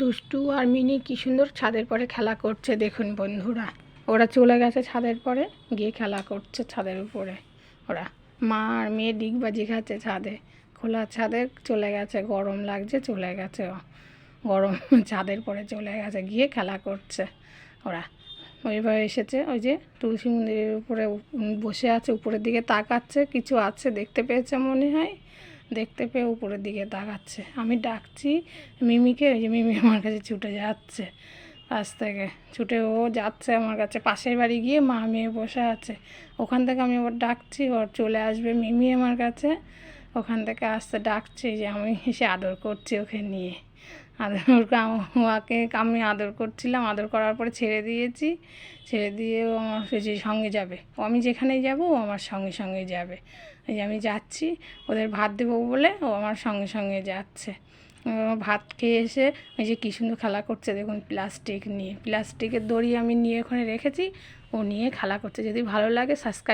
দুষ্টু আর মিনি কি সুন্দর ছাদের পরে খেলা করছে, দেখুন বন্ধুরা। ওরা চলে গেছে ছাদের পরে, গিয়ে খেলা করছে ছাদের উপরে। ওরা মা আর মেয়ে ডিগবাজি খাচ্ছে ছাদে। খোলা ছাদে চলে গেছে, গরম লাগছে, চলে গেছে। গরম ছাদের পরে চলে গেছে, গিয়ে খেলা করছে। ওরা ওইভাবে এসেছে, ওই যে তুলসী মন্দিরের উপরে বসে আছে, উপরের দিকে তাকাচ্ছে, কিছু আছে দেখতে পেয়েছে মনে হয়। দেখতে পেয়ে উপরের দিকে তাকাচ্ছে। আমি ডাকছি, মিমিকে ওই যে মিমি আমার কাছে ছুটে যাচ্ছে পাশ থেকে। ছুটে ও যাচ্ছে আমার কাছে। পাশের বাড়ি গিয়ে মা মেয়ে বসে আছে। ওখান থেকে আমি ওর ডাকছি, ওর চলে আসবে মিমি আমার কাছে। ওখান থেকে আসতে ডাকছি যে আমি এসে আদর করছি ওকে নিয়ে। আদর ওকে আমি আদর করছিলাম, আদর করার পরে ছেড়ে দিয়েছি। ছেড়ে দিয়ে ও আমার সঙ্গে যাবে। ও আমি যেখানেই যাব, ও আমার সঙ্গে সঙ্গে যাবে। এই আমি যাচ্ছি, ওদের ভাত দেবো বলে ও আমার সঙ্গে সঙ্গে যাচ্ছে। ভাত খেয়ে এসে ওই যে কী সুন্দর খেলা করছে, দেখুন প্লাস্টিক নিয়ে। প্লাস্টিকের দড়ি আমি নিয়ে ওখানে রেখেছি, ও নিয়ে খেলা করছে। যদি ভালো লাগে সাবস্ক্রাইব